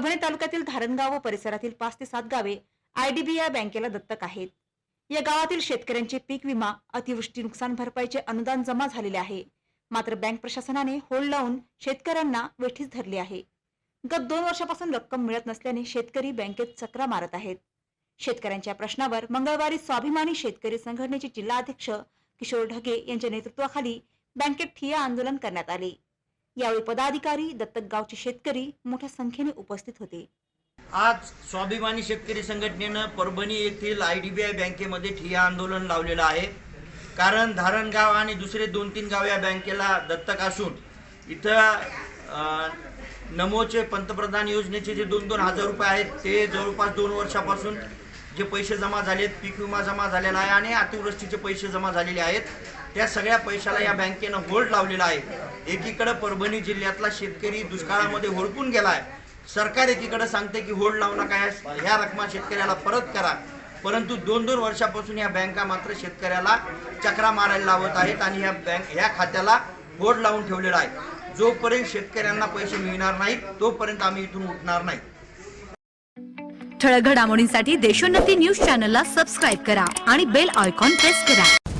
परभणी तालुक्यातील धारणगाव व परिसरातील पाच ते सात गावे आयडीबीआय बँकेला दत्तक आहेत. या गावातील शेतकऱ्यांचे पीक विमा अतिवृष्टी नुकसान भरपाईचे अनुदान जमा झालेले आहे. मात्र बँक प्रशासनाने होल्ड लावून शेतकऱ्यांना वेठीस धरले आहे. गत दोन वर्षापासून रक्कम मिळत नसल्याने शेतकरी बँकेत चक्रा मारत आहेत. शेतकऱ्यांच्या प्रश्नावर मंगळवारी स्वाभिमानी शेतकरी संघटनेचे जिल्हाध्यक्ष किशोर ढगे यांच्या नेतृत्वाखाली बँकेत ठिय्या आंदोलन करण्यात आले. यावेळी पदाधिकारी दत्तक गावचे शेतकरी मोठ्या संख्येने उपस्थित होते. आज स्वाभिमानी शेतकरी संघटनेनं परभणी येथील आय डी बी आय बँकेमध्ये ठिया आंदोलन लावलेलं आहे. कारण धारणगाव आणि दुसरे दोन तीन गाव या बँकेला दत्तक असून इथं नमोचे पंतप्रधान योजनेचे जे दोन दोन हजार रुपये आहेत ते जवळपास दोन वर्षापासून जे पैसे जमा झालेत पीक विमा जमा झालेला आहे आणि अतिवृष्टीचे पैसे जमा झालेले आहेत. त्या सगळ्या पैशाला या बँकेनं होल्ड लावलेला आहे. एकीकडे परभणी जिल्ह्यातला शेतकरी दुष्काळामध्ये होडपून गेलाय. सरकार एकीकडे सांगते की होड लावू नका ह्या रकमा शेतकऱ्याला परत करा. परंतु दोन दोन वर्षापासून या बँका मात्र शेतकऱ्याला चक्रा मारायला लावत आहेत आणि ह्या बँक ह्या खात्याला होड लावून ठेवलेला आहे. जोपर्यंत शेतकऱ्यांना पैसे मिळणार नाहीत तोपर्यंत आम्ही इथून उठणार नाही. ठळक घडामोडींसाठी देशोन्नती न्यूज चॅनलला सबस्क्राईब करा आणि बेल आयकॉन प्रेस करा.